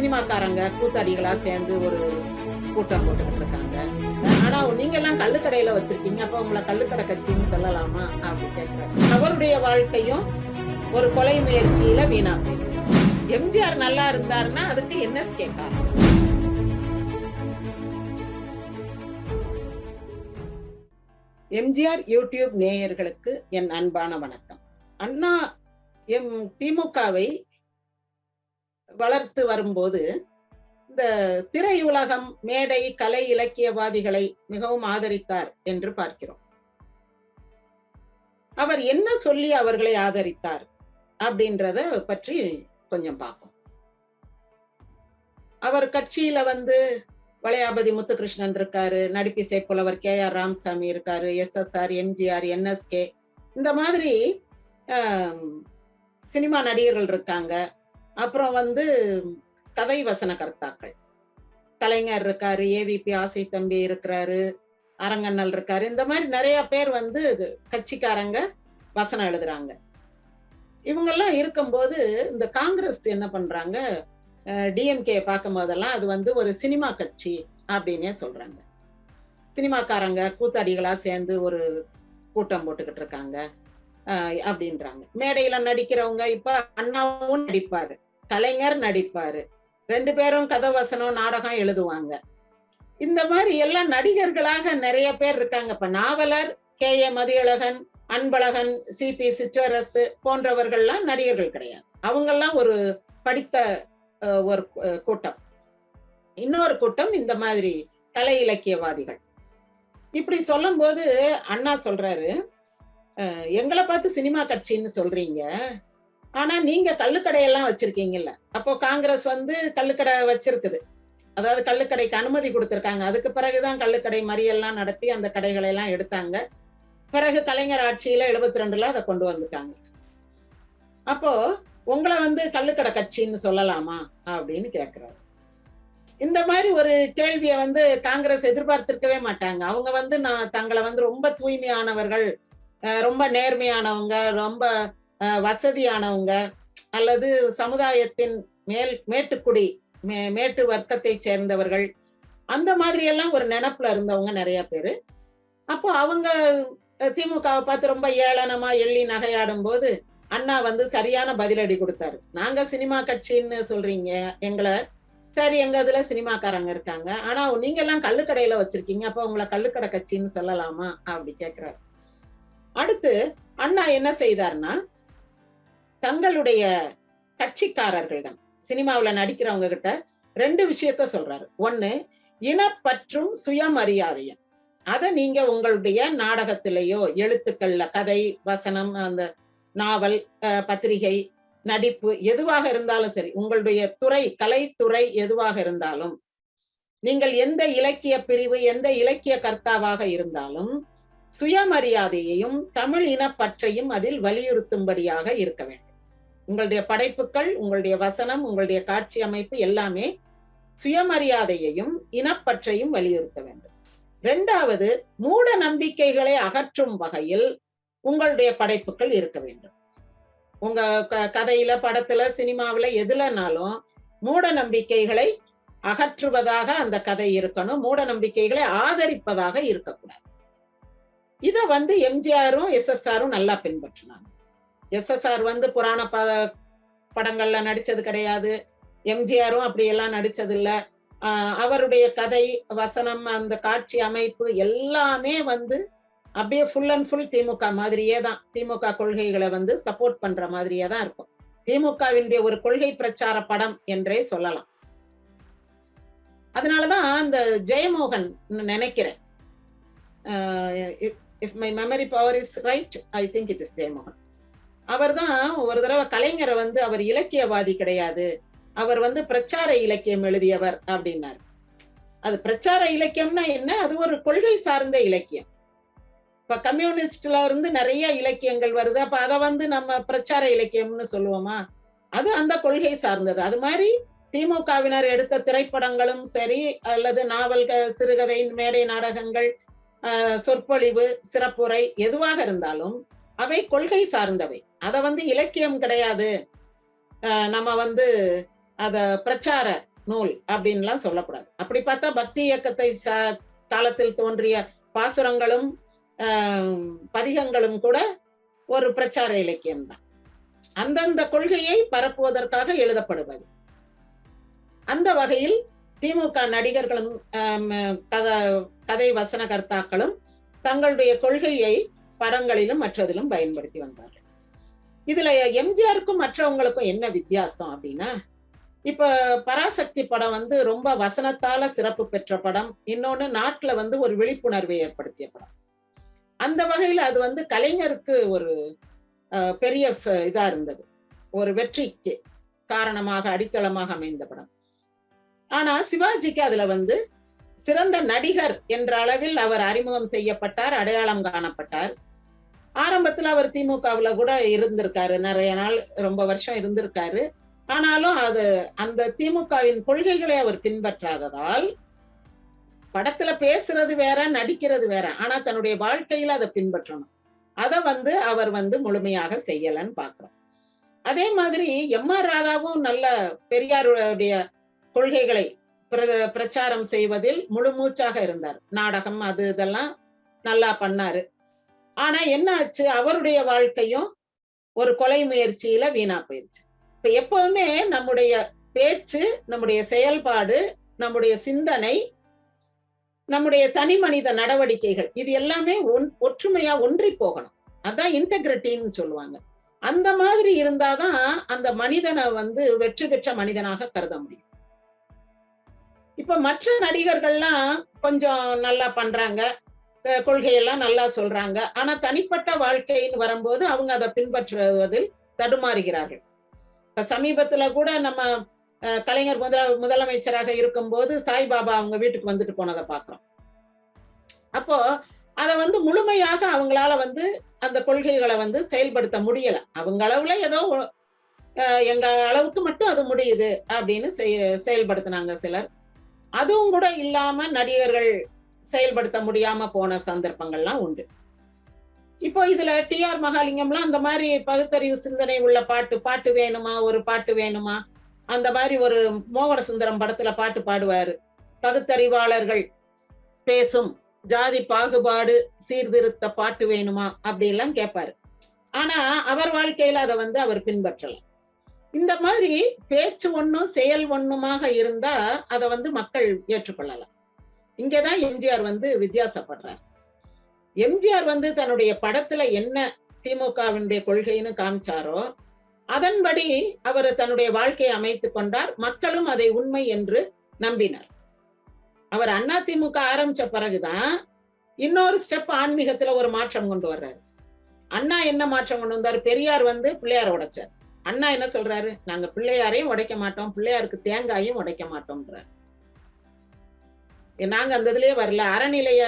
சினிமாக்காரங்க கூத்தாடிகளா சேர்ந்து ஒரு கூட்டம் போட்டுக்கிட்டு இருக்காங்க ஆனா நீங்க எல்லாம் கள்ளுக்கடையில வச்சிருக்கீங்க அப்ப உங்களை கள்ளுக்கடை கட்சின்னு சொல்லலாமா? அப்படின்னு கேக்குறாரு. அவருடைய வாழ்க்கையும் ஒரு கொலை முயற்சியில வீணா போயிடுச்சு. எம்ஜிஆர் நல்லா இருந்தாருன்னா அதுக்கு என்ன கேட்காரு? எம்ஜிஆர் யூடியூப் நேயர்களுக்கு என் அன்பான வணக்கம். அண்ணா எம் திமுகவை வளர்த்து வரும்போது இந்த திரையுலகம் மேடை கலை இலக்கியவாதிகளை மிகவும் ஆதரித்தார் என்று பார்க்கிறோம். அவர் என்ன சொல்லி அவர்களை ஆதரித்தார் அப்படின்றத பற்றி கொஞ்சம் பார்ப்போம். அவர் கட்சியில வந்து வளையாபதி முத்துகிருஷ்ணன் இருக்காரு நடிப்பிசை புலவர் கே ஆர் ராமசாமி இருக்காரு S S R MGR NSK இந்த மாதிரி சினிமா நடிகர்கள் இருக்காங்க. அப்புறம் வந்து கதை வசன கர்த்தாக்கள். கலைஞர் இருக்காரு ஏவிபி ஆசை தம்பி இருக்கிறாரு அரங்கண்ணல் இருக்காரு. இந்த மாதிரி நிறைய பேர் வந்து கட்சிக்காரங்க வசனம் எழுதுறாங்க. இவங்கெல்லாம் இருக்கும்போது இந்த காங்கிரஸ் என்ன பண்றாங்க? டிஎம்கே பார்க்கும் போதெல்லாம் அது வந்து ஒரு சினிமா கட்சி அப்படின்னே சொல்றாங்க. சினிமாக்காரங்க கூத்தாடிகளா சேர்ந்து ஒரு கூட்டம் போட்டுக்கிட்டு இருக்காங்க அப்படின்றாங்க. மேடையில நடிக்கிறவங்க இப்ப அண்ணாவும் நடிப்பாரு. கலைஞர் நடிப்பாரு. ரெண்டு பேரும் கதை வசனம் நாடகம் எழுதுவாங்க. இந்த மாதிரி எல்லாம் நடிகர்களாக நிறைய பேர் இருக்காங்க. இப்ப நாவலர் K. A. Mathiyazhagan Anbazhagan C. P. Sitrarasu போன்றவர்கள்லாம் நடிகர்கள் கிடையாது. அவங்கெல்லாம் ஒரு படித்த ஒரு கூட்டம். இன்னொரு கூட்டம் இந்த மாதிரி கலை இலக்கியவாதிகள். இப்படி சொல்லும் போது அண்ணா சொல்றாரு எங்களை பார்த்து சினிமா கட்சின்னு சொல்றீங்க. ஆனா நீங்க கள்ளுக்கடையெல்லாம் வச்சிருக்கீங்கல்ல. அப்போ காங்கிரஸ் வந்து கள்ளுக்கடை வச்சிருக்குது. அதாவது கள்ளுக்கடைக்கு அனுமதி கொடுத்திருக்காங்க. அதுக்கு பிறகுதான் கள்ளுக்கடை மறியெல்லாம் நடத்தி அந்த கடைகளை எல்லாம் எடுத்தாங்க. பிறகு கலைஞர் ஆட்சியில எழுபத்தி ரெண்டுல அதை கொண்டு வந்துட்டாங்க. அப்போ உங்களை வந்து கள்ளுக்கடை கட்சின்னு சொல்லலாமா அப்படின்னு கேக்குறாரு. இந்த மாதிரி ஒரு கேள்வியை வந்து காங்கிரஸ் எதிர்பார்த்திருக்கவே மாட்டாங்க. அவங்க வந்து நான் தங்களை வந்து ரொம்ப தூய்மையானவர்கள் ரொம்ப நேர்மையானவங்க ரொம்ப வசதியானவங்க அல்லது சமுதாயத்தின் மேல் மேட்டுக்குடி மே மேட்டு வர்க்கத்தை சேர்ந்தவர்கள் அந்த மாதிரி எல்லாம் ஒரு நினப்புல இருந்தவங்க நிறைய பேரு. அப்போ அவங்க திமுகவை பார்த்து ரொம்ப ஏளனமா எள்ளி நகையாடும் போது அண்ணா வந்து சரியான பதிலடி கொடுத்தாரு. நாங்க சினிமா கட்சின்னு சொல்றீங்க எங்களை சரி எங்க இதுல சினிமாக்காரங்க இருக்காங்க. ஆனா நீங்க எல்லாம் கள்ளுக்கடையில வச்சிருக்கீங்க அப்ப உங்களை கள்ளுக்கடை கட்சின்னு சொல்லலாமா? அப்படி கேக்குறாரு. அடுத்து அண்ணா என்ன செய்தார்னா தங்களுடைய கட்சிக்காரர்களிடம் சினிமாவில் நடிக்கிறவங்க கிட்ட ரெண்டு விஷயத்த சொல்றாரு. ஒன்னு இனப்பற்றும் சுயமரியாதையும் அதை நீங்க உங்களுடைய நாடகத்திலேயோ எழுத்துக்கள்ல கதை வசனம் அந்த நாவல் பத்திரிகை நடிப்பு எதுவாக இருந்தாலும் சரி உங்களுடைய துறை கலைத்துறை எதுவாக இருந்தாலும் நீங்கள் எந்த இலக்கிய பிரிவு எந்த இலக்கிய கர்த்தாவாக இருந்தாலும் சுயமரியாதையையும் தமிழ் இனப்பற்றையும் அதில் வலியுறுத்தும்படியாக இருக்க வேண்டும். உங்களுடைய படைப்புகள் உங்களுடைய வசனம் உங்களுடைய காட்சி அமைப்பு எல்லாமே சுயமரியாதையையும் இனப்பற்றையும் வலியுறுத்த வேண்டும். இரண்டாவது மூட நம்பிக்கைகளை அகற்றும் வகையில் உங்களுடைய படைப்புகள் இருக்க வேண்டும். உங்க கதையில படத்துல சினிமாவில எதுலனாலும் மூட நம்பிக்கைகளை அகற்றுவதாக அந்த கதை இருக்கணும். மூட நம்பிக்கைகளை ஆதரிப்பதாக இருக்கக்கூடாது. இத வந்து எம்ஜிஆரும் எஸ்எஸ்ஆரும் நல்லா பின்பற்றினாங்க. எஸ்எஸ்ஆர் வந்து புராண ப படங்கள்ல நடிச்சது கிடையாது. எம்ஜிஆரும் அப்படி எல்லாம் நடிச்சது இல்லை அவருடைய கதை வசனம் அந்த காட்சி அமைப்பு எல்லாமே வந்து அப்படியே ஃபுல் அண்ட் ஃபுல் திமுக மாதிரியே தான். திமுக கொள்கைகளை வந்து சப்போர்ட் பண்ற மாதிரியே தான் இருக்கும். திமுகவினுடைய ஒரு கொள்கை பிரச்சார படம் என்றே சொல்லலாம். அதனாலதான் இந்த ஜெயமோகன் நினைக்கிறேன். If my memory power is right I think it is Jeyamohan. அவர் தான் ஒரு தடவை கலைஞரை வந்து அவர் இலக்கியவாதி கிடையாது. அவர் வந்து பிரச்சார இலக்கியம் எழுதியவர் அப்படின்னாரு. அது பிரச்சார இலக்கியம்னா என்ன? அது ஒரு கொள்கை சார்ந்த இலக்கியம். இப்ப கம்யூனிஸ்ட்ல இருந்து நிறைய இலக்கியங்கள் வருது. அப்ப அதை வந்து நம்ம பிரச்சார இலக்கியம்னு சொல்லுவோமா? அது அந்த கொள்கை சார்ந்தது. அது மாதிரி திமுகவினர் எடுத்த திரைப்படங்களும் சரி அல்லது நாவல்கள் சிறுகதை மேடை நாடகங்கள் சொற்பொழிவு சிறப்புரை எதுவாக இருந்தாலும் அவை கொள்கை சார்ந்தவை. அதை வந்து இலக்கியம் கிடையாது. நம்ம வந்து அத பிரச்சார நூல் அப்படின்லாம் சொல்லக்கூடாது. அப்படி பார்த்தா பக்தி இயக்கத்தை காலத்தில் தோன்றிய பாசுரங்களும் பதிகங்களும் கூட ஒரு பிரச்சார இலக்கியம் தான். அந்தந்த கொள்கையை பரப்புவதற்காக எழுதப்படுவது அந்த வகையில் திமுக நடிகர்களும் கதை கதை வசனகர்த்தாக்களும் தங்களுடைய கொள்கையை படங்களிலும் மற்றதிலும் பயன்படுத்தி வந்தார்கள். இதுல எம்ஜிஆருக்கும் மற்றவங்களுக்கும் என்ன வித்தியாசம் அப்படின்னா இப்ப பராசக்தி படம் வந்து ரொம்ப வசனத்தால சிறப்பு பெற்ற படம். இன்னொன்னு நாட்டுல வந்து ஒரு விழிப்புணர்வை ஏற்படுத்திய படம். அந்த வகையில் அது வந்து கலைஞருக்கு ஒரு பெரிய ச- இதா இருந்தது. ஒரு வெற்றிக்கு காரணமாக அடித்தளமாக அமைந்த படம். ஆனா சிவாஜிக்கு அதுல வந்து சிறந்த நடிகர் என்ற அளவில் அவர் அறிமுகம் செய்யப்பட்டார் அடையாளம் காணப்பட்டார். ஆரம்பத்துல அவர் திமுகவுல கூட இருந்திருக்காரு. நிறைய நாள் ரொம்ப வருஷம் இருந்திருக்காரு. ஆனாலும் அது அந்த திமுகவின் கொள்கைகளை அவர் பின்பற்றாததால் படத்துல பேசுறது வேற நடிக்கிறது வேற. ஆனா தன்னுடைய வாழ்க்கையில அதை பின்பற்றணும். அதை வந்து அவர் வந்து முழுமையாக செய்யலன்னு பாக்குறோம் அதே மாதிரி எம் ஆர் ராதாவும் நல்ல பெரியாருடைய கொள்கைகளை பிரச்சாரம் செய்வதில் முழு மூச்சாக இருந்தார். நாடகம் அது இதெல்லாம் நல்லா பண்ணாரு. ஆனா என்ன ஆச்சு அவருடைய வாழ்க்கையும் ஒரு கொலை முயற்சியில வீணா போயிருச்சு. இப்ப எப்பவுமே நம்முடைய பேச்சு நம்முடைய செயல்பாடு நம்முடைய சிந்தனை நம்முடைய தனி மனித நடவடிக்கைகள் இது எல்லாமே ஒன்- ஒற்றுமையா ஒன்றி போகணும். அதான் இன்டெகிரிட்டின்னு சொல்லுவாங்க. அந்த மாதிரி இருந்தாதான் அந்த மனிதனை வந்து வெற்றி பெற்ற மனிதனாக கருத முடியும். இப்ப மற்ற நடிகர்கள்லாம் கொஞ்சம் நல்லா பண்றாங்க. கொள்கையெல்லாம் நல்லா சொல்றாங்க. ஆனா தனிப்பட்ட வாழ்க்கைன்னு வரும்போது அவங்க அதை பின்பற்றுவதில் தடுமாறுகிறார்கள். இப்ப சமீபத்துல கூட நம்ம அஹ், கலைஞர் முதல முதலமைச்சராக இருக்கும்போது சாய்பாபா அவங்க வீட்டுக்கு வந்துட்டு போனதை பாக்குறோம். அப்போ அதை வந்து முழுமையாக அவங்களால வந்து அந்த கொள்கைகளை வந்து செயல்படுத்த முடியல. அவங்க அளவுல ஏதோ எங்க அளவுக்கு மட்டும் அது முடியுது அப்படின்னு செயல்படுத்தினாங்க சிலர். அதுவும் கூட இல்லாம நடிகர்கள் செயல்படுத்த முடியாம போன சந்தர்ப்பங்கள்லாம் உண்டு. இப்போ இதுல டி ஆர் மகாலிங்கம்லாம் அந்த மாதிரி பகுத்தறிவு சிந்தனை உள்ள பாட்டு பாட்டு வேணுமா ஒரு பாட்டு வேணுமா? அந்த மாதிரி ஒரு மோகன சுந்தரம் படத்துல பாட்டு பாடுவாரு. பகுத்தறிவாளர்கள் பேசும் ஜாதி பாகுபாடு சீர்திருத்த பாட்டு வேணுமா? அப்படி எல்லாம் கேட்பாரு ஆனா அவர் வாழ்க்கையில அதை வந்து அவர் பின்பற்றல. இந்த மாதிரி பேச்சு ஒன்றும் செயல் ஒண்ணுமாக இருந்தா அதை வந்து மக்கள் ஏற்றுக்கொள்ளலாம் இங்கதான் எம்ஜிஆர் வந்து வித்தியாசப்படுறார். எம்ஜிஆர் வந்து தன்னுடைய படத்துல என்ன திமுகவினுடைய கொள்கைன்னு காமிச்சாரோ அதன்படி அவர் தன்னுடைய வாழ்க்கையை அமைத்து கொண்டார். மக்களும் அதை உண்மை என்று நம்பினர். அவர் அண்ணா திமுக ஆரம்பிச்ச பிறகுதான் இன்னொரு ஸ்டெப் ஆன்மீகத்துல ஒரு மாற்றம் கொண்டு வர்றாரு. அண்ணா என்ன மாற்றம் கொண்டு வந்தார்? பெரியார் வந்து பிள்ளையார் உடைச்சார். அண்ணா என்ன சொல்றாரு? நாங்க பிள்ளையாரையும் உடைக்க மாட்டோம். பிள்ளையாருக்கு தேங்காயும் உடைக்க மாட்டோம்ன்றார். நாங்க அந்த இதுலயே வரல. அறநிலைய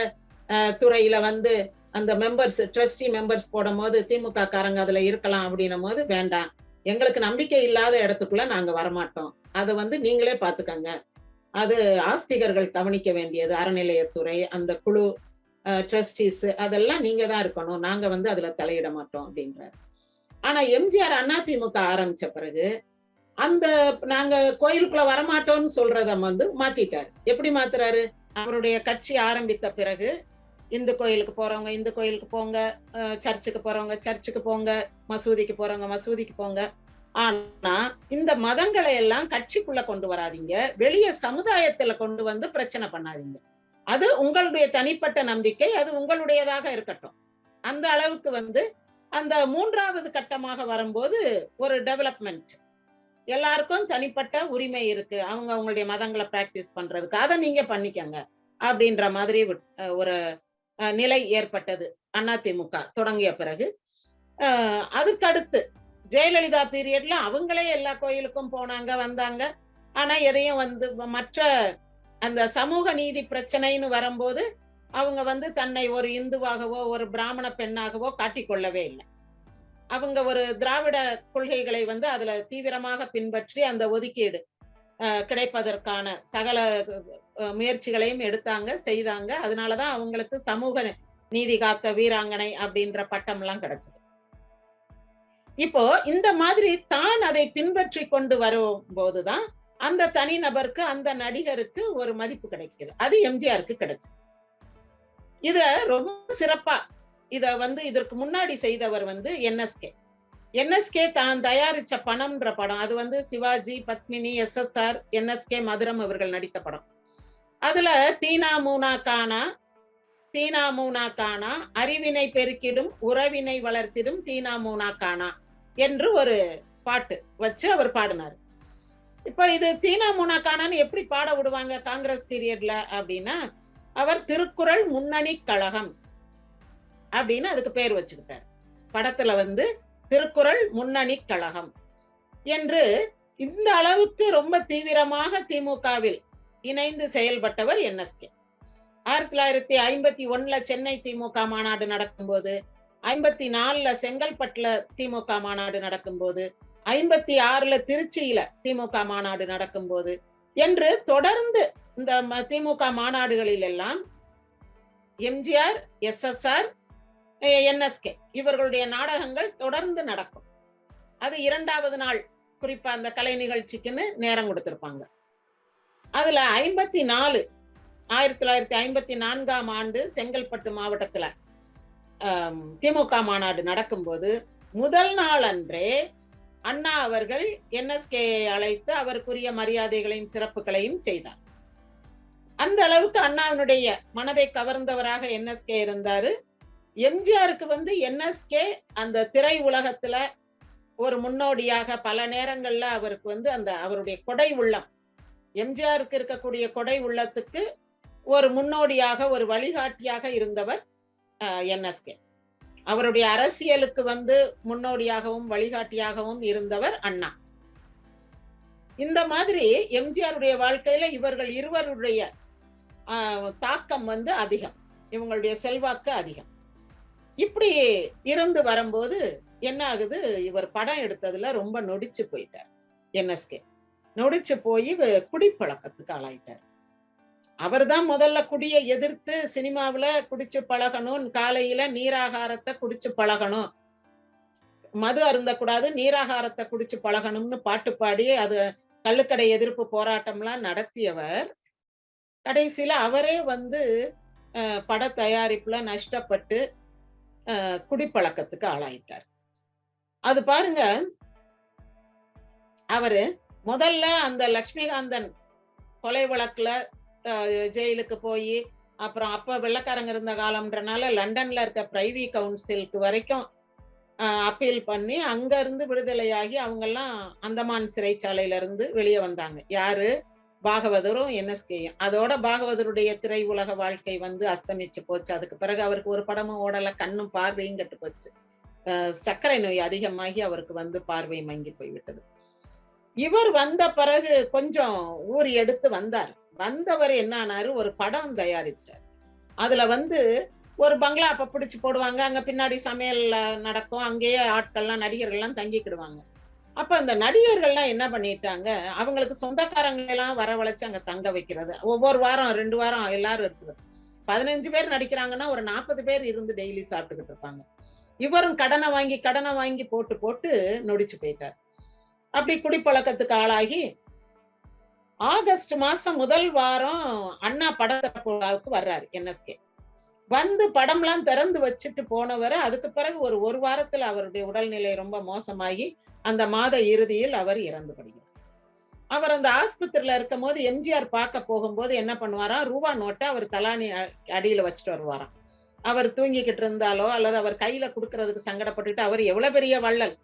துறையில வந்து அந்த மெம்பர்ஸ் ட்ரஸ்டி மெம்பர்ஸ் போடும் போது திமுக காரங்க அதுல இருக்கலாம் அப்படின்னும் போது வேண்டாம். எங்களுக்கு நம்பிக்கை இல்லாத இடத்துக்குள்ள நாங்க வரமாட்டோம். அதை வந்து நீங்களே பாத்துக்கங்க. அது ஆஸ்திகர்கள் கவனிக்க வேண்டியது. அறநிலையத்துறை அந்த குழு ட்ரஸ்டிஸ் அதெல்லாம் நீங்க தான் இருக்கணும். நாங்க வந்து அதுல தலையிட மாட்டோம் அப்படின்றாரு. ஆனா எம்ஜிஆர் அதிமுக ஆரம்பிச்ச பிறகு அந்த நாங்க கோயிலுக்குள்ள வரமாட்டோம்னு சொல்றத வந்து மாத்திட்டாரு. எப்படி மாத்துறாரு? அவருடைய கட்சி ஆரம்பித்த பிறகு இந்து கோயிலுக்கு போறவங்க இந்து கோயிலுக்கு போங்க சர்ச்சுக்கு போறவங்க சர்ச்சுக்கு போங்க மசூதிக்கு போறவங்க மசூதிக்கு போங்க. ஆனா இந்த மதங்களை எல்லாம் கட்சிக்குள்ள கொண்டு வராதீங்க. வெளிய சமுதாயத்துல கொண்டு வந்து பிரச்சனை பண்ணாதீங்க. அது உங்களுடைய தனிப்பட்ட நம்பிக்கை அது உங்களுடையதாக இருக்கட்டும். அந்த அளவுக்கு வந்து அந்த மூன்றாவது கட்டமாக வரும்போது ஒரு டெவலப்மெண்ட் எல்லாருக்கும் தனிப்பட்ட உரிமை இருக்கு. அவங்க அவங்களுடைய மதங்களை பிராக்டிஸ் பண்றதுக்கு. அதை நீங்க பண்ணிக்கங்க. அப்படின்ற மாதிரி ஒரு அஹ், நிலை ஏற்பட்டது. அதிமுக தொடங்கிய பிறகு. அதுக்கடுத்து ஜெயலலிதா பீரியட்ல அவங்களே எல்லா கோயிலுக்கும் போனாங்க வந்தாங்க. ஆனா எதையும் வந்து மற்ற அந்த சமூக நீதி பிரச்சனைன்னு வரும்போது அவங்க வந்து தன்னை ஒரு இந்துவாகவோ ஒரு பிராமண பெண்ணாகவோ காட்டிக்கொள்ளவே இல்லை. அவங்க ஒரு திராவிட கொள்கைகளை வந்து அதுல தீவிரமாக பின்பற்றி அந்த ஒதுக்கீடு கிடைப்பதற்கான சகல முயற்சிகளையும் எடுத்தாங்க செய்தாங்க. அதனாலதான் அவங்களுக்கு சமூக நீதி காத்த வீராங்கனை அப்படின்ற பட்டம் எல்லாம் கிடைச்சது. இப்போ இந்த மாதிரி தான் அதை பின்பற்றி கொண்டு வரும் போதுதான் அந்த தனிநபருக்கு அந்த நடிகருக்கு ஒரு மதிப்பு கிடைக்குது. அது எம்ஜிஆருக்கு கிடைச்சது. இத ரொம்ப சிறப்பா இத வந்து இதற்கு முன்னாடி செய்தவர் வந்து என்எஸ்கே. என்எஸ்கே தான் தயாரிச்ச பணம்ன்ற படம். அது வந்து சிவாஜி பத்மினி எஸ்எஸ்ஆர் என்எஸ்கே மதுரம் அவர்கள் நடித்த படம். அதுல தீனா மூனா கானா தீனா மூனா கானா அறிவினை பெருக்கிடும் உறவினை வளர்த்திடும் தீனா மூனா கானா என்று ஒரு பாட்டு வச்சு அவர் பாடினார். இப்ப இது தீனா மூனா கானான்னு எப்படி பாட விடுவாங்க காங்கிரஸ் பீரியட்ல அப்படின்னா அவர் திருக்குறள் முன்னணி கழகம். அப்படின்னு அதுக்கு பேர் வச்சுக்கிட்டார். படத்துல வந்து திருக்குறள் முன்னணி கழகம் என்று இந்த அளவுக்கு ரொம்ப தீவிரமாக திமுகவில் இணைந்து செயல்பட்டவர் என்எஸ்கே. ஆயிரத்தி தொள்ளாயிரத்தி ஐம்பத்தி ஒண்ணுல சென்னை திமுக மாநாடு நடக்கும்போது ஐம்பத்தி நாலுல செங்கல்பட்டுல திமுக மாநாடு நடக்கும்போது ஐம்பத்தி ஆறுல திருச்சியில திமுக மாநாடு நடக்கும்போது என்று தொடர்ந்து இந்த திமுக மாநாடுகளில் எல்லாம் எம்ஜிஆர் எஸ்எஸ்ஆர் என்எஸ்கே. இவர்களுடைய நாடகங்கள் தொடர்ந்து நடக்கும். அது இரண்டாவது நாள் குறிப்பா அந்த கலை நிகழ்ச்சிக்குன்னு நேரம் கொடுத்திருப்பாங்க. அதுல ஐம்பத்தி நாலு ஆயிரத்தி தொள்ளாயிரத்தி ஐம்பத்தி நான்காம் ஆண்டு செங்கல்பட்டு மாவட்டத்துல திமுக மாநாடு நடக்கும்போது முதல் நாள் அன்றே அண்ணா அவர்கள் என்எஸ்கேயை அழைத்து அவருக்குரிய மரியாதைகளையும் சிறப்புகளையும் செய்தார். அந்த அளவுக்கு அண்ணாவினுடைய மனதை கவர்ந்தவராக என்எஸ்கே இருந்தாரு. எம்ஜிஆருக்கு வந்து என்எஸ்கே அந்த திரை உலகத்துல ஒரு முன்னோடியாக பல நேரங்கள்ல அவருக்கு வந்து அந்த அவருடைய கொடை உள்ளம். எம்ஜிஆருக்கு இருக்கக்கூடிய கொடை உள்ளத்துக்கு ஒரு முன்னோடியாக ஒரு வழிகாட்டியாக இருந்தவர் என்எஸ்கே. அவருடைய அரசியலுக்கு வந்து முன்னோடியாகவும் வழிகாட்டியாகவும் இருந்தவர் அண்ணா. இந்த மாதிரி எம்ஜிஆருடைய வாழ்க்கையில இவர்கள் இருவருடைய தாக்கம் வந்து அதிகம். இவங்களுடைய செல்வாக்கு அதிகம். இப்படி இருந்து வரும்போது என்ன ஆகுது இவர் படம் எடுத்ததுல ரொம்ப நொடிச்சு போயிட்டார் என்எஸ்கே. நொடிச்சு போய் குடிப்பழக்கத்துக்கு ஆளாயிட்டார். அவர் தான் முதல்ல குடியை எதிர்த்து சினிமாவில் குடிச்சு பழகணும் காலையில நீராகாரத்தை குடிச்சு பழகணும். மது அருந்தக்கூடாது நீராகாரத்தை குடிச்சு பழகணும்னு பாட்டு பாடி அது கள்ளுக்கடை எதிர்ப்பு போராட்டம்லாம் நடத்தியவர். கடைசியில அவரே வந்து பட தயாரிப்புல நஷ்டப்பட்டு குடிப்பழக்கத்துக்கு ஆளாயிட்டார். அது பாருங்க அவரு முதல்ல அந்த லக்ஷ்மிகாந்தன் கொலை வழக்குல ஜெயிலுக்கு போய் அப்புறம் அப்ப வெள்ளக்காரங்க இருந்த காலம்ன்றனால லண்டன்ல இருக்க பிரைவி கவுன்சிலுக்கு வரைக்கும் அப்பீல் பண்ணி அங்க இருந்து விடுதலையாகி அவங்க எல்லாம் அந்தமான் சிறைச்சாலையில இருந்து வெளியே வந்தாங்க. யாரு? பாகவதரும் என்எஸ்கேயும். அதோட பாகவதருடைய திரை உலக வாழ்க்கை வந்து அஸ்தமிச்சு போச்சு. அதுக்கு பிறகு அவருக்கு ஒரு படமும் ஓடல. கண்ணும் பார்வையும் கெட்டு போச்சு. சர்க்கரை நோய் அதிகமாகி அவருக்கு வந்து பார்வை மங்கி போய்விட்டது. இவர் வந்த பிறகு கொஞ்சம் ஊர் எடுத்து வந்தார். வந்தவர் என்ன ஆனாரு? ஒரு படம் தயாரிச்சார். அதுல வந்து ஒரு பங்களா அப்ப பிடிச்சு போடுவாங்க. அங்க பின்னாடி சமையல் நடக்கும். அங்கேயே ஆட்கள்லாம் நடிகர்கள்லாம் தங்கிக்கிடுவாங்க. அப்ப அந்த நடிகர்கள்லாம் என்ன பண்ணிட்டாங்க? அவங்களுக்கு சொந்தக்காரங்க எல்லாம் வரவழைச்சு அங்க தங்க வைக்கிறது. ஒவ்வொரு வாரம் ரெண்டு வாரம் எல்லாரும் இருக்குது. பதினஞ்சு பேர் நடிக்கிறாங்கன்னா ஒரு நாற்பது பேர் இருந்து டெய்லி சாப்பிட்டுக்கிட்டு இருப்பாங்க. இவரும் கடனை வாங்கி கடனை வாங்கி போட்டு போட்டு நொடிச்சு போயிட்டார். அப்படி குடிப்பழக்கத்துக்கு ஆளாகி ஆகஸ்ட் மாசம் முதல் வாரம் அண்ணா படத்துக்கு வர்றாரு என்எஸ்கே. வந்து படம்லாம் திறந்து வச்சுட்டு போனவர் அதுக்கு பிறகு ஒரு ஒரு வாரத்துல அவருடைய உடல்நிலை ரொம்ப மோசமாகி அந்த மாத இறுதியில் அவர் இறந்து படுகிறார் அவர் அந்த ஆஸ்பத்திரியில இருக்கும் போது எம்ஜிஆர் பார்க்க போகும்போது என்ன பண்ணுவாராம் ரூபா நோட்டை அவர் தலானி அடியில வச்சுட்டு வருவாராம். அவர் தூங்கிக்கிட்டு இருந்தாலோ அல்லது அவர் கையில கொடுக்கறதுக்கு சங்கடப்பட்டுட்டு அவர் எவ்வளவு பெரிய வள்ளல்?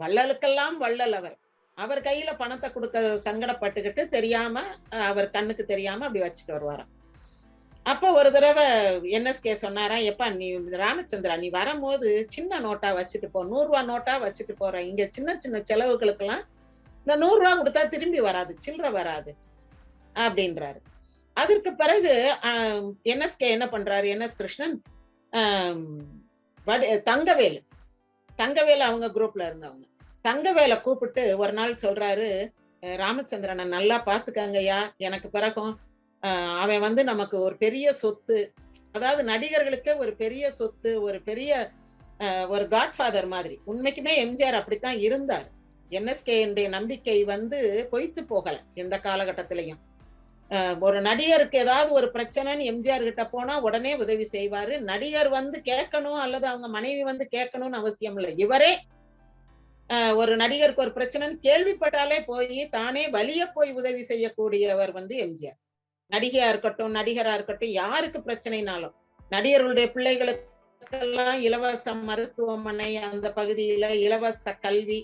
வள்ளலுக்கெல்லாம் வள்ளல் அவர். அவர் கையில பணத்தை கொடுக்க சங்கடப்பட்டுக்கிட்டு தெரியாம அவர் கண்ணுக்கு தெரியாம அப்படி வச்சுட்டு வருவாராம். அப்ப ஒரு தடவை என்எஸ்கே சொன்னாரா எப்பா நீ ராமச்சந்திரா நீ வரும்போது சின்ன நோட்டா வச்சுட்டு போ நூறு ரூபா நோட்டா வச்சுட்டு போற. இங்க சின்ன சின்ன செலவுகளுக்கெல்லாம் இந்த நூறு ரூபா கொடுத்தா திரும்பி வராது சில்லற வராது அப்படின்றாரு. அதற்கு பிறகு என்எஸ்கே என்ன பண்றாரு? என்எஸ் கிருஷ்ணன் ஆம், வட- தங்கவேலு தங்கவேலு அவங்க குரூப்ல இருந்தவங்க. தங்கவேலை கூப்பிட்டு ஒரு நாள் சொல்றாரு ராமச்சந்திரனை நல்லா பாத்துக்கங்கய்யா எனக்கு பிறக்கும் அவன் வந்து நமக்கு ஒரு பெரிய சொத்து. அதாவது நடிகர்களுக்கே ஒரு பெரிய சொத்து ஒரு பெரிய ஒரு காட்ஃபாதர் மாதிரி. உண்மைக்குமே எம்ஜிஆர் அப்படித்தான் இருந்தார். என்எஸ்கேனுடைய நம்பிக்கை வந்து பொய்த்து போகல எந்த காலகட்டத்திலையும். ஒரு நடிகருக்கு ஏதாவது ஒரு பிரச்சனைன்னு எம்ஜிஆர் கிட்ட போனா உடனே உதவி செய்வாரு. நடிகர் வந்து கேட்கணும் அல்லது அவங்க மனைவி வந்து கேட்கணும்னு அவசியம் இல்லை. இவரே ஒரு நடிகருக்கு ஒரு பிரச்சனைன்னு கேள்விப்பட்டாலே போய் தானே வலிய போய் உதவி செய்யக்கூடியவர் வந்து எம்ஜிஆர். நடிகையா இருக்கட்டும் நடிகரா இருக்கட்டும் யாருக்கு பிரச்சனைனாலும் நடிகர்களுடைய பிள்ளைகளுக்கெல்லாம் இலவச மருத்துவமனை அந்த பகுதியில இலவச கல்வி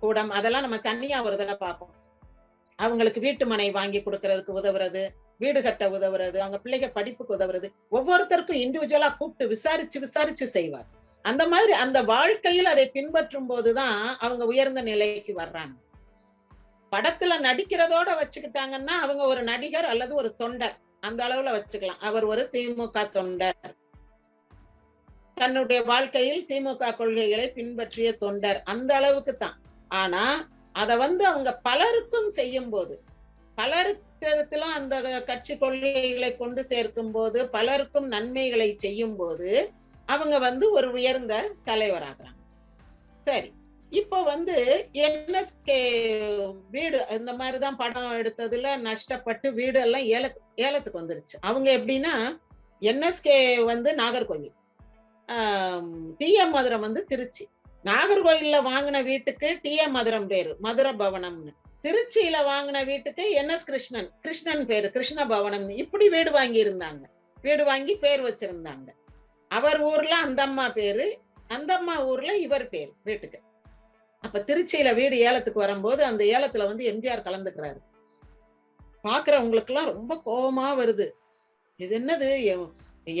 கூடம் அதெல்லாம் நம்ம தனியா ஒரு தடவை பார்ப்போம். அவங்களுக்கு வீட்டு மனை வாங்கி கொடுக்கறதுக்கு உதவுறது வீடு கட்ட உதவுறது அவங்க பிள்ளைங்க படிப்புக்கு உதவுறது ஒவ்வொருத்தருக்கும் இண்டிவிஜுவலா கூப்பிட்டு விசாரிச்சு விசாரிச்சு செய்வார். அந்த மாதிரி அந்த வாழ்க்கையில் அதை பின்பற்றும் போதுதான் அவங்க உயர்ந்த நிலைக்கு வர்றாங்க. படத்துல நடிக்கிறதோட வச்சுக்கிட்டாங்கன்னா அவங்க ஒரு நடிகர் அல்லது ஒரு தொண்டர். அந்த அளவுல வச்சுக்கலாம். அவர் ஒரு திமுக தொண்டர். தன்னுடைய வாழ்க்கையில் திமுக கொள்கைகளை பின்பற்றிய தொண்டர். அந்த அளவுக்கு தான். ஆனா அத வந்து அவங்க பலருக்கும் செய்யும் போது பலருக்கிடத்திலும் அந்த கட்சி கொள்கைகளை கொண்டு சேர்க்கும் போது பலருக்கும் நன்மைகளை செய்யும் போது அவங்க வந்து ஒரு உயர்ந்த தலைவராகிறாங்க. சரி. இப்போ வந்து என்எஸ்கே வீடு இந்த மாதிரிதான் படம் எடுத்ததுல நஷ்டப்பட்டு வீடு எல்லாம் ஏல ஏலத்துக்கு வந்துருச்சு. அவங்க எப்படின்னா என்எஸ்கே வந்து நாகர்கோவில் டிஎம் மதுரம் வந்து திருச்சி. நாகர்கோயில்ல வாங்கின வீட்டுக்கு டிஎம் மதுரம் பேரு மதுர பவனம்னு. திருச்சியில வாங்கின வீட்டுக்கு என்எஸ் கிருஷ்ணன் கிருஷ்ணன் பேரு கிருஷ்ண பவனம் இப்படி வீடு வாங்கி இருந்தாங்க வீடு வாங்கி பேர் வச்சிருந்தாங்க. அவர் ஊர்ல அந்த அம்மா பேரு அந்த அம்மா ஊர்ல இவர் பேர் வீட்டுக்கு. அப்ப திருச்சியில வீடு ஏலத்துக்கு வரும்போது அந்த ஏலத்துல வந்து எம்ஜிஆர் கலந்துக்கிறாரு. பாக்குறவங்களுக்கு எல்லாம் ரொம்ப கோபமா வருது. இது என்னது?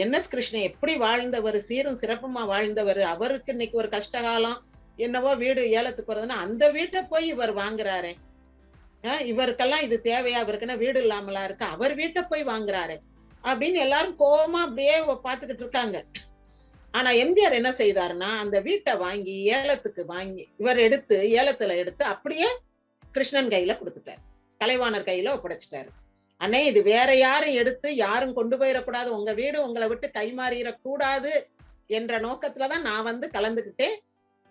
என் எஸ் கிருஷ்ணன் எப்படி வாழ்ந்தவர்? சீரும் சிறப்புமா வாழ்ந்தவர்? அவருக்கு இன்னைக்கு ஒரு கஷ்டகாலம். என்னவோ வீடு ஏலத்துக்கு வருதுன்னா அந்த வீட்டை போய் இவர் வாங்குறாரே. இவருக்கெல்லாம் இது தேவையா? இவருக்குன்னா வீடு இல்லாமலா இருக்கு? அவர் வீட்டை போய் வாங்குறாரு. அப்படின்னு எல்லாரும் கோபமா அப்படியே பாத்துக்கிட்டு இருக்காங்க. ஆனா எம்ஜிஆர் என்ன செய்தாருன்னா அந்த வீட்டை வாங்கி ஏலத்துக்கு வாங்கி இவர் எடுத்து ஏலத்துல எடுத்து அப்படியே கிருஷ்ணன் கையில கொடுத்துட்டாரு. கலைவாணர் கையில ஒப்படைச்சிட்டாரு. அண்ணே இது வேற யாரும் எடுத்து யாரும் கொண்டு போயிடக்கூடாது. உங்க வீடு உங்களை விட்டு கைமாறிடக்கூடாது என்ற நோக்கத்துலதான் நான் வந்து கலந்துகிட்டேன்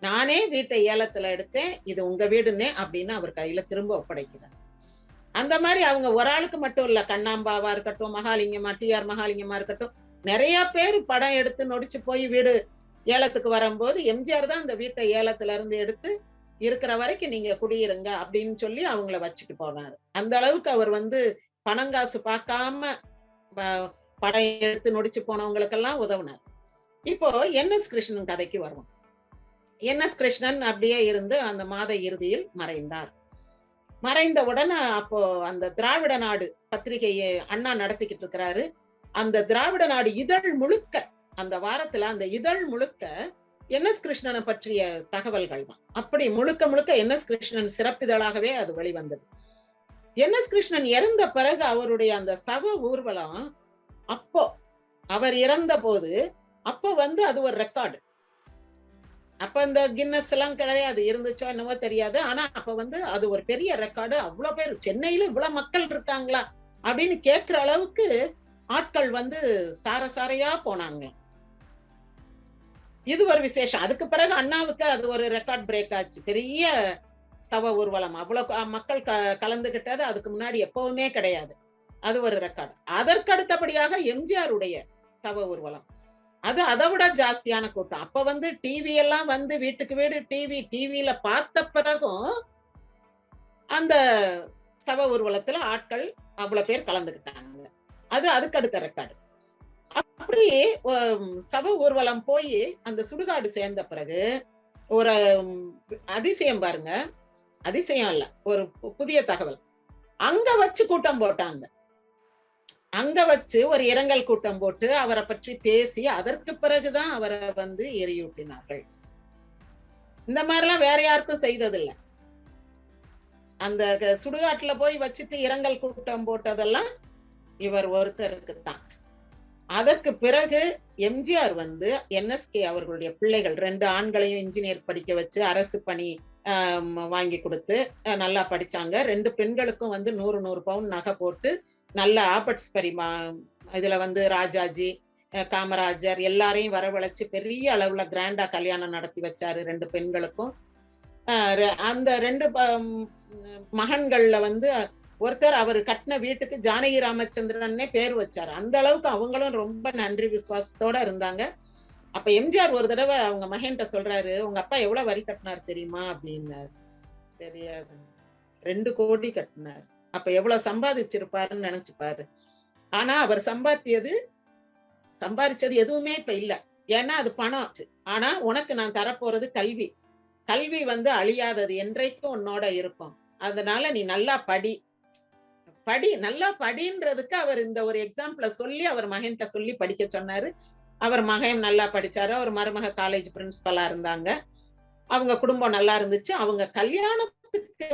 நானே வீட்டை ஏலத்துல எடுத்தேன். இது உங்க வீடுன்னே அப்படின்னு அவர் கையில திரும்ப ஒப்படைக்கிறார். அந்த மாதிரி அவங்க ஒரு ஆளுக்கு மட்டும் இல்ல. கண்ணாம்பாவா இருக்கட்டும் மகாலிங்கமா டி ஆர் மகாலிங்கமா இருக்கட்டும் நிறைய பேர் படம் எடுத்து நொடிச்சு போய் வீடு ஏலத்துக்கு வரும்போது எம்ஜிஆர் தான் அந்த வீட்டை ஏலத்துல இருந்து எடுத்து இருக்கிற வரைக்கும் நீங்க குடியிருங்க அப்படின்னு சொல்லி அவங்கள வச்சுட்டு போனாரு. அந்த அளவுக்கு அவர் வந்து பணங்காசு பார்க்காம படம் எடுத்து நொடிச்சு போனவங்களுக்கெல்லாம் உதவுனார். இப்போ என் எஸ் கிருஷ்ணன் கதைக்கு வருவோம். என் எஸ் கிருஷ்ணன் அப்படியே இருந்து அந்த மாத இறுதியில் மறைந்தார். மறைந்த உடனே அப்போ அந்த திராவிட நாடு பத்திரிகையை அண்ணா நடத்திக்கிட்டு இருக்கிறாரு. அந்த திராவிட நாடு இதழ் முழுக்க அந்த வாரத்துல அந்த இதழ் முழுக்க என் எஸ் கிருஷ்ணனை பற்றிய தகவல்கள் தான். அப்படி முழுக்க முழுக்க என் எஸ் கிருஷ்ணன் சிறப்பிதழாகவே அது வெளிவந்தது. என் எஸ் கிருஷ்ணன் இறந்த பிறகு அவருடைய அந்த சவ ஊர்வலம் அப்போ அவர் இறந்த போது அப்போ வந்து அது ஒரு ரெக்கார்டு அப்ப இந்த கின்னஸ் எல்லாம் கிடையாது இருந்துச்சோ என்னவோ தெரியாது. ஆனா அப்ப வந்து அது ஒரு பெரிய ரெக்கார்டு அவ்வளவு பேர் சென்னையில இவ்வளவு மக்கள் இருக்காங்களா? அப்படின்னு கேக்குற அளவுக்கு ஆட்கள் வந்து சார சாரையா போனாங்க. இது ஒரு விசேஷம். அதுக்கு பிறகு அண்ணாவுக்கு அது ஒரு ரெக்கார்ட் பிரேக் ஆச்சு. பெரிய ஸ்தவ ஊர்வலம். அவ்வளவு மக்கள் க கலந்துகிட்டது அதுக்கு முன்னாடி எப்பவுமே கிடையாது. அது ஒரு ரெக்கார்டு அதற்கு அடுத்தபடியாக எம்ஜிஆருடைய ஸ்தவ ஊர்வலம். அது அதை விட ஜாஸ்தியான கூட்டம். அப்ப வந்து டிவி எல்லாம் வந்து வீட்டுக்கு வீடு டிவி டிவியில பார்த்த பிறகும் அந்த சவ ஊர்வலத்துல ஆட்கள் அவ்வளவு பேர் கலந்துக்கிட்டாங்க அது அதுக்கு அடுத்த ரெக்கார்டு அப்படியே சப ஊர்வலம் போய் அந்த சுடுகாடு சேர்ந்த பிறகு ஒரு அதிசயம் பாருங்க. அதிசயம் இல்ல. ஒரு புதிய தகவல். அங்க வச்சு கூட்டம் போட்டாங்க. அங்க வச்சு ஒரு இரங்கல் கூட்டம் போட்டு அவரை பற்றி பேசி அதற்கு பிறகுதான் அவரை வந்து எரியூட்டினார்கள். இந்த மாதிரிலாம் வேற யாருக்கும் செய்ததில்லை. அந்த சுடுகாட்டுல போய் வச்சுட்டு இரங்கல் கூட்டம் போட்டதெல்லாம் இவர் ஒருத்தருக்கு தான் அதற்கு பிறகு எம்ஜிஆர் வந்து என்எஸ்கே அவர்களுடைய பிள்ளைகள் ரெண்டு ஆண்களையும் இன்ஜினியர் படிக்க வச்சு அரசு பணி வாங்கி கொடுத்து நல்லா படிச்சாங்க. ரெண்டு பெண்களுக்கும் வந்து நூறு நூறு பவுன் நகை போட்டு நல்ல ஆபட்ஸ் பரிமா இதுல வந்து ராஜாஜி காமராஜர் எல்லாரையும் வரவழைச்சு பெரிய அளவுல கிராண்டா கல்யாணம் நடத்தி வச்சாரு ரெண்டு பெண்களுக்கும். ரெ- அந்த ரெண்டு ப- மகன்கள்ல வந்து ஒருத்தர் அவர் கட்டின வீட்டுக்கு ஜானகி ராமச்சந்திரன்னே பேர் வச்சார். அந்த அளவுக்கு அவங்களும் ரொம்ப நன்றி விசுவாசத்தோட இருந்தாங்க. அப்ப எம்ஜிஆர் ஒரு தடவை அவங்க மகன்கிட்ட சொல்றாரு உங்க அப்பா எவ்வளவு வரி கட்டினார் தெரியுமா? அப்படின்னாரு. தெரியாது. ரெண்டு கோடி கட்டினார். அப்ப எவ்வளவு சம்பாதிச்சிருப்பாருன்னு நினைச்சுப்பாரு ஆனா அவர் சம்பாத்தியது சம்பாதிச்சது எதுவுமே இப்ப இல்ல. ஏன்னா அது பணம் ஆனா உனக்கு நான் தரப்போறது கல்வி. கல்வி வந்து அழியாதது என்றைக்கும் உன்னோட இருக்கும். அதனால நீ நல்லா படி. படி நல்லா படின்றதுக்கு அவர் இந்த ஒரு எக்ஸாம்பிள சொல்லி அவர் மகன்கிட்ட சொல்லி படிக்க சொன்னாரு. அவர் மகன் நல்லா படிச்சாரு. அவர் மருமக காலேஜ் பிரின்சிபலா இருந்தாங்க. அவங்க குடும்பம் நல்லா இருந்துச்சு. அவங்க கல்யாணத்துக்கு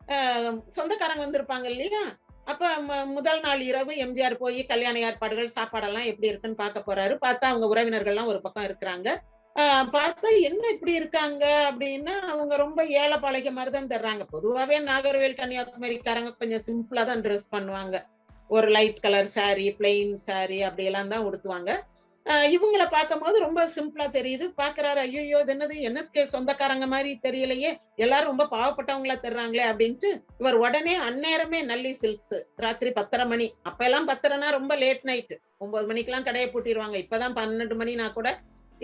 ஆஹ், சொந்தக்காரங்க வந்திருப்பாங்க இல்லையா? அப்ப முதல் நாள் இரவு எம்ஜிஆர் போய் கல்யாண ஏற்பாடுகள் சாப்பாடெல்லாம் எப்படி இருக்குன்னு பார்க்க போறாரு. பார்த்தா அவங்க உறவினர்கள்லாம் ஒரு பக்கம் இருக்கிறாங்க. பார்த்தா என்ன இப்படி இருக்காங்க அப்படின்னா அவங்க ரொம்ப ஏழை பழைக்க மாதிரி தான் தர்றாங்க. பொதுவாகவே நாகர்வேல் கன்னியாகுமரிக்காரங்க கொஞ்சம் சிம்பிளா தான் ட்ரெஸ் பண்ணுவாங்க. ஒரு light colour saree plain saree அப்படியெல்லாம் தான் உடுத்துவாங்க. இவங்கள பார்க்கும்போது ரொம்ப சிம்பிளா தெரியுது. பாக்குறாரு ஐயோ இது என்னது? என்எஸ்கே சொந்தக்காரங்க மாதிரி தெரியலையே. எல்லாரும் ரொம்ப பாவப்பட்டவங்களா தர்றாங்களே அப்படின்ட்டு இவர் உடனே அந்நேரமே நல்லி சில்க்ஸ் ராத்திரி பத்தரை மணி. அப்ப எல்லாம் பத்தரைனா ரொம்ப லேட் நைட் ஒன்பது மணிக்கெல்லாம் கடையை பூட்டிடுவாங்க இப்பதான் பன்னெண்டு மணினா கூட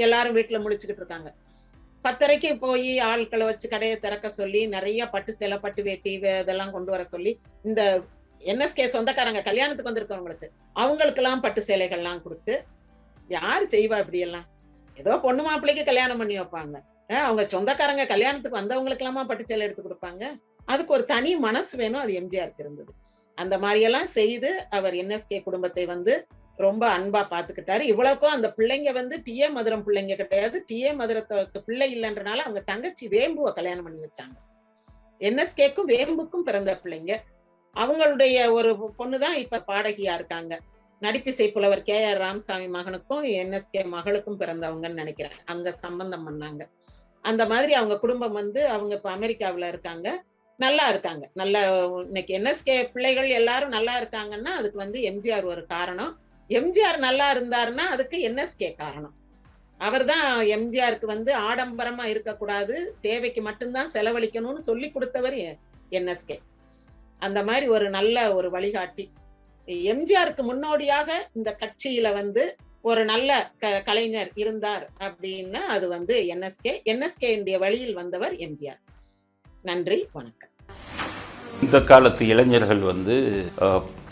எல்லாரும் வீட்டுல முடிச்சுக்கிட்டு இருக்காங்க. பத்தரைக்கு போய் ஆட்களை வச்சு கடையை திறக்க சொல்லி நிறைய பட்டு சேலை பட்டு வேட்டி இதெல்லாம் கொண்டு வர சொல்லி இந்த என்எஸ்கே சொந்தக்காரங்க கல்யாணத்துக்கு வந்திருக்கவங்களுக்கு அவங்களுக்கு எல்லாம் பட்டு சேலைகள்லாம் கொடுத்து யாரு செய்வா இப்படி எல்லாம் ஏதோ பொண்ணு மாப்பிள்ளைக்கு கல்யாணம் பண்ணி வைப்பாங்க. அவங்க சொந்தக்காரங்க கல்யாணத்துக்கு வந்தவங்களுக்கு எல்லாமா பட்டு சேலை எடுத்து கொடுப்பாங்க? அதுக்கு ஒரு தனி மனசு வேணும் அது எம்ஜிஆருக்கு இருந்தது. அந்த மாதிரி எல்லாம் செய்து அவர் என்எஸ்கே குடும்பத்தை வந்து ரொம்ப அன்பா பாத்துக்கிட்டாரு. இவ்வளவுக்கும் அந்த பிள்ளைங்க வந்து டி ஏ மதுரம் பிள்ளைங்க கிடையாது. டி ஏ மதுரத்துக்கு பிள்ளை இல்லைன்றனால அவங்க தங்கச்சி வேம்புவை கல்யாணம் பண்ணி வச்சாங்க. என்எஸ்கேக்கும் வேம்புக்கும் பிறந்த பிள்ளைங்க. அவங்களுடைய ஒரு பொண்ணுதான் இப்ப பாடகியா இருக்காங்க. நடிப்பிசை புலவர் கே ஆர் ராமசாமி மகனுக்கும் என்எஸ்கே மகளுக்கும் பிறந்தவங்கன்னு நினைக்கிறேன். அங்க சம்பந்தம் பண்ணாங்க. அந்த மாதிரி அவங்க குடும்பம் வந்து அவங்க இப்ப அமெரிக்காவுல இருக்காங்க. நல்லா இருக்காங்க. நல்ல இன்னைக்கு என்எஸ்கே பிள்ளைகள் எல்லாரும் நல்லா இருக்காங்கன்னா அதுக்கு வந்து எம்ஜிஆர் ஒரு காரணம். எம்ஜிஆர் நல்லா இருந்தாருன்னா அதுக்கு என்எஸ்கே காரணம். அவர்தான் எம்ஜிஆருக்கு வந்து ஆடம்பரமா இருக்கக்கூடாது தேவைக்கு மட்டும்தான் செலவழிக்கணும்னு சொல்லி கொடுத்தவர் என்எஸ்கே. அந்த மாதிரி ஒரு நல்ல ஒரு வழிகாட்டி. எம்ஜிஆருக்கு முன்னோடியாக இந்த கட்சியில வந்து ஒரு நல்ல க- கலைஞர் இருந்தார் அப்படின்னா அது வந்து என்எஸ்கே என்எஸ்கேனுடைய வழியில் வந்தவர் எம்ஜிஆர். நன்றி வணக்கம். இந்த காலத்து இளைஞர்கள் வந்து